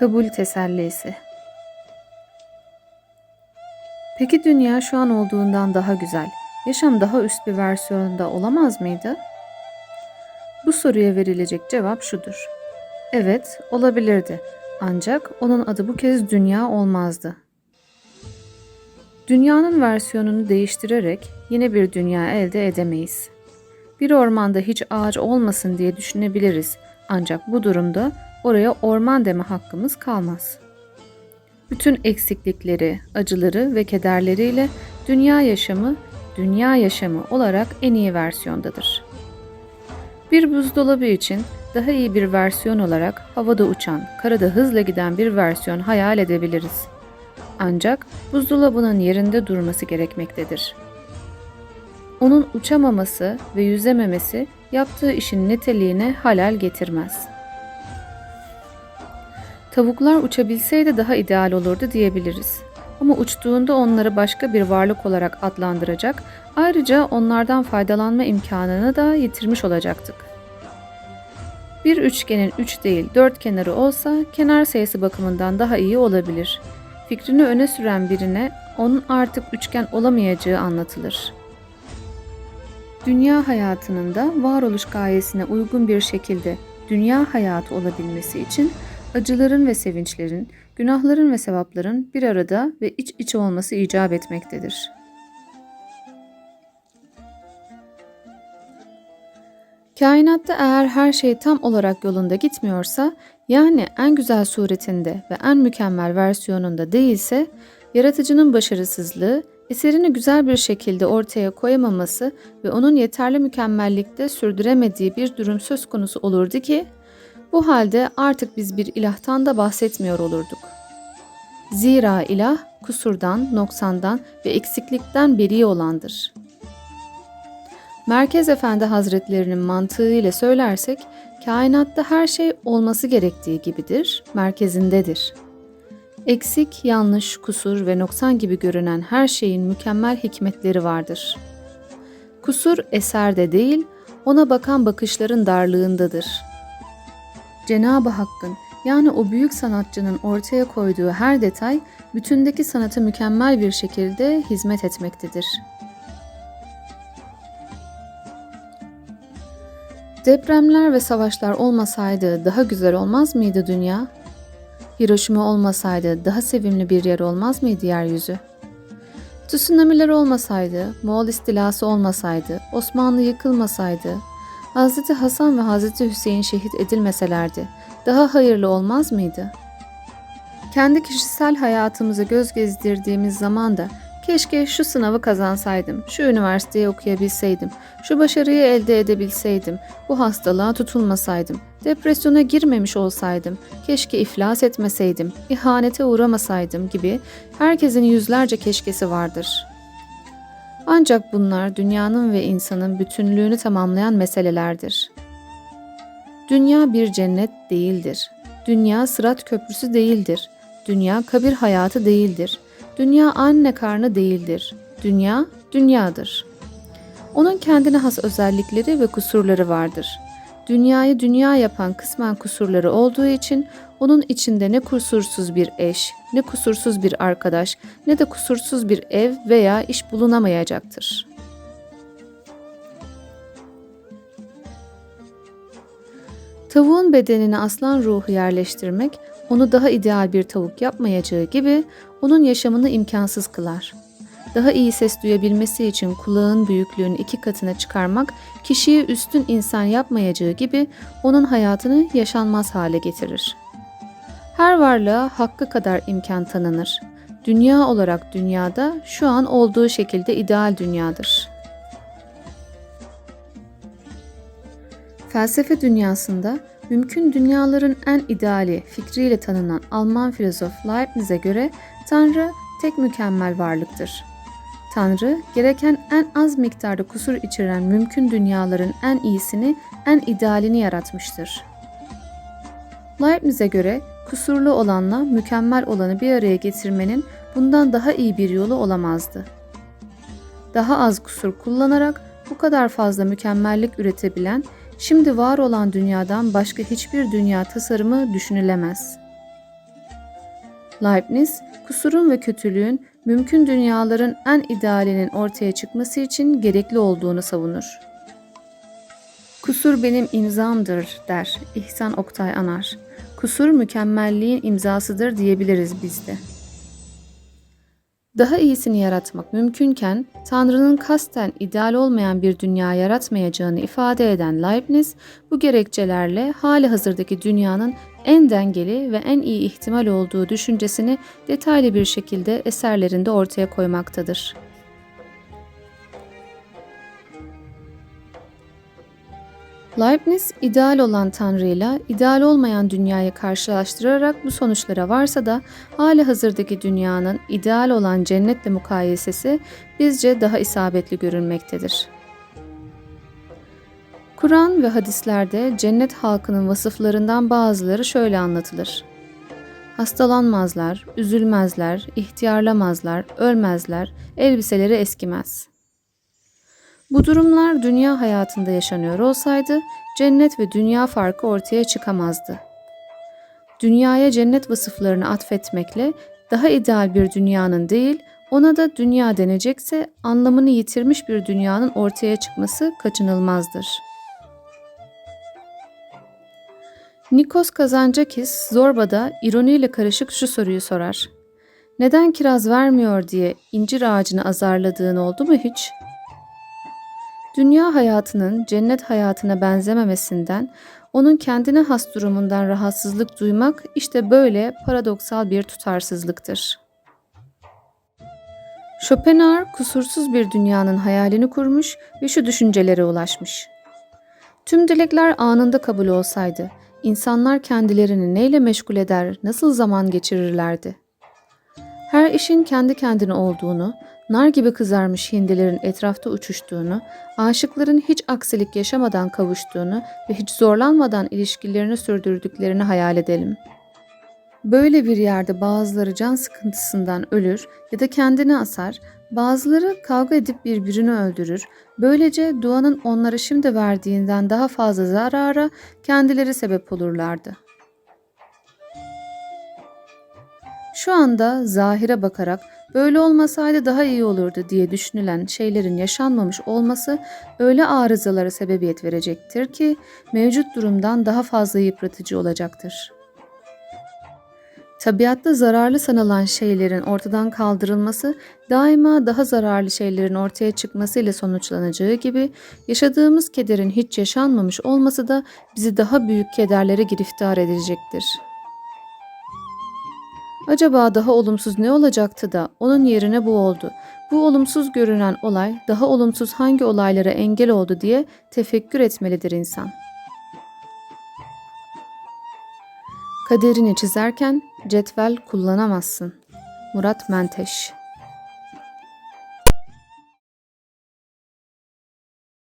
Kabul tesellisi. Peki dünya şu an olduğundan daha güzel, yaşam daha üst bir versiyonda olamaz mıydı? Bu soruya verilecek cevap şudur. Evet, olabilirdi. Ancak onun adı bu kez dünya olmazdı. Dünyanın versiyonunu değiştirerek yine bir dünya elde edemeyiz. Bir ormanda hiç ağaç olmasın diye düşünebiliriz. Ancak bu durumda oraya orman deme hakkımız kalmaz. Bütün eksiklikleri, acıları ve kederleriyle dünya yaşamı, dünya yaşamı olarak en iyi versiyondadır. Bir buzdolabı için daha iyi bir versiyon olarak havada uçan, karada hızla giden bir versiyon hayal edebiliriz. Ancak buzdolabının yerinde durması gerekmektedir. Onun uçamaması ve yüzememesi yaptığı işin niteliğine halel getirmez. Tavuklar uçabilseydi daha ideal olurdu diyebiliriz. Ama uçtuğunda onları başka bir varlık olarak adlandıracak, ayrıca onlardan faydalanma imkanını da yitirmiş olacaktık. Bir üçgenin üç değil dört kenarı olsa kenar sayısı bakımından daha iyi olabilir. Fikrini öne süren birine onun artık üçgen olamayacağı anlatılır. Dünya hayatının da varoluş gayesine uygun bir şekilde dünya hayatı olabilmesi için acıların ve sevinçlerin, günahların ve sevapların bir arada ve iç içe olması icap etmektedir. Kainatta eğer her şey tam olarak yolunda gitmiyorsa, yani en güzel suretinde ve en mükemmel versiyonunda değilse, yaratıcının başarısızlığı, eserini güzel bir şekilde ortaya koyamaması ve onun yeterli mükemmellikte sürdüremediği bir durum söz konusu olurdu ki, bu halde artık biz bir ilahtan da bahsetmiyor olurduk. Zira ilah kusurdan, noksandan ve eksiklikten beri olandır. Merkez Efendi Hazretlerinin mantığı ile söylersek, kainatta her şey olması gerektiği gibidir, merkezindedir. Eksik, yanlış, kusur ve noksan gibi görünen her şeyin mükemmel hikmetleri vardır. Kusur eserde değil, ona bakan bakışların darlığındadır.'' Cenab-ı Hakk'ın yani o büyük sanatçının ortaya koyduğu her detay bütündeki sanata mükemmel bir şekilde hizmet etmektedir. Depremler ve savaşlar olmasaydı daha güzel olmaz mıydı dünya? Hiroşima olmasaydı daha sevimli bir yer olmaz mıydı yeryüzü? Tsunamiler olmasaydı, Moğol istilası olmasaydı, Osmanlı yıkılmasaydı, Hz. Hasan ve Hz. Hüseyin şehit edilmeselerdi daha hayırlı olmaz mıydı? Kendi kişisel hayatımıza göz gezdirdiğimiz zaman da keşke şu sınavı kazansaydım, şu üniversiteyi okuyabilseydim, şu başarıyı elde edebilseydim, bu hastalığa tutulmasaydım, depresyona girmemiş olsaydım, keşke iflas etmeseydim, ihanete uğramasaydım gibi herkesin yüzlerce keşkesi vardır.'' Ancak bunlar dünyanın ve insanın bütünlüğünü tamamlayan meselelerdir. Dünya bir cennet değildir. Dünya sırat köprüsü değildir. Dünya kabir hayatı değildir. Dünya anne karnı değildir. Dünya dünyadır. Onun kendine has özellikleri ve kusurları vardır. Dünyayı dünya yapan kısmen kusurları olduğu için onun içinde ne kusursuz bir eş, ne kusursuz bir arkadaş, ne de kusursuz bir ev veya iş bulunamayacaktır. Tavuğun bedenine aslan ruhu yerleştirmek onu daha ideal bir tavuk yapmayacağı gibi onun yaşamını imkansız kılar. Daha iyi ses duyabilmesi için kulağın büyüklüğünü iki katına çıkarmak kişiyi üstün insan yapmayacağı gibi onun hayatını yaşanmaz hale getirir.'' Her varlığa hakkı kadar imkan tanınır. Dünya olarak dünyada şu an olduğu şekilde ideal dünyadır. Felsefe dünyasında mümkün dünyaların en ideali fikriyle tanınan Alman filozof Leibniz'e göre Tanrı tek mükemmel varlıktır. Tanrı, gereken en az miktarda kusur içeren mümkün dünyaların en iyisini, en idealini yaratmıştır. Leibniz'e göre kusurlu olanla mükemmel olanı bir araya getirmenin bundan daha iyi bir yolu olamazdı. Daha az kusur kullanarak bu kadar fazla mükemmellik üretebilen, şimdi var olan dünyadan başka hiçbir dünya tasarımı düşünülemez. Leibniz, kusurun ve kötülüğün mümkün dünyaların en idealinin ortaya çıkması için gerekli olduğunu savunur. Kusur benim imzamdır der İhsan Oktay Anar. Kusur mükemmelliğin imzasıdır diyebiliriz biz de. Daha iyisini yaratmak mümkünken Tanrı'nın kasten ideal olmayan bir dünya yaratmayacağını ifade eden Leibniz bu gerekçelerle hali hazırdaki dünyanın en dengeli ve en iyi ihtimal olduğu düşüncesini detaylı bir şekilde eserlerinde ortaya koymaktadır. Leibniz ideal olan Tanrı'yla ideal olmayan dünyayı karşılaştırarak bu sonuçlara varsa da hali hazırdaki dünyanın ideal olan cennetle mukayesesi bizce daha isabetli görülmektedir. Kur'an ve hadislerde cennet halkının vasıflarından bazıları şöyle anlatılır. Hastalanmazlar, üzülmezler, ihtiyarlamazlar, ölmezler, elbiseleri eskimez.'' Bu durumlar dünya hayatında yaşanıyor olsaydı cennet ve dünya farkı ortaya çıkamazdı. Dünyaya cennet vasıflarını atfetmekle daha ideal bir dünyanın değil, ona da dünya denecekse anlamını yitirmiş bir dünyanın ortaya çıkması kaçınılmazdır. Nikos Kazancakis Zorba'da ironiyle karışık şu soruyu sorar. Neden kiraz vermiyor diye incir ağacını azarladığın oldu mu hiç?'' Dünya hayatının cennet hayatına benzememesinden, onun kendine has durumundan rahatsızlık duymak işte böyle paradoksal bir tutarsızlıktır. Schopenhauer kusursuz bir dünyanın hayalini kurmuş ve şu düşüncelere ulaşmış. Tüm dilekler anında kabul olsaydı, insanlar kendilerini neyle meşgul eder, nasıl zaman geçirirlerdi? Her işin kendi kendine olduğunu, nar gibi kızarmış hindilerin etrafta uçuştuğunu, aşıkların hiç aksilik yaşamadan kavuştuğunu ve hiç zorlanmadan ilişkilerini sürdürdüklerini hayal edelim. Böyle bir yerde bazıları can sıkıntısından ölür ya da kendini asar, bazıları kavga edip birbirini öldürür. Böylece duanın onlara şimdi verdiğinden daha fazla zarara kendileri sebep olurlardı. Şu anda zahire bakarak böyle olmasaydı daha iyi olurdu diye düşünülen şeylerin yaşanmamış olması öyle arızalara sebebiyet verecektir ki mevcut durumdan daha fazla yıpratıcı olacaktır. Tabiatta zararlı sanılan şeylerin ortadan kaldırılması daima daha zararlı şeylerin ortaya çıkması ile sonuçlanacağı gibi yaşadığımız kederin hiç yaşanmamış olması da bizi daha büyük kederlere giriftar edecektir.'' Acaba daha olumsuz ne olacaktı da onun yerine bu oldu. Bu olumsuz görünen olay daha olumsuz hangi olaylara engel oldu diye tefekkür etmelidir insan. Kaderini çizerken cetvel kullanamazsın. Murat Menteş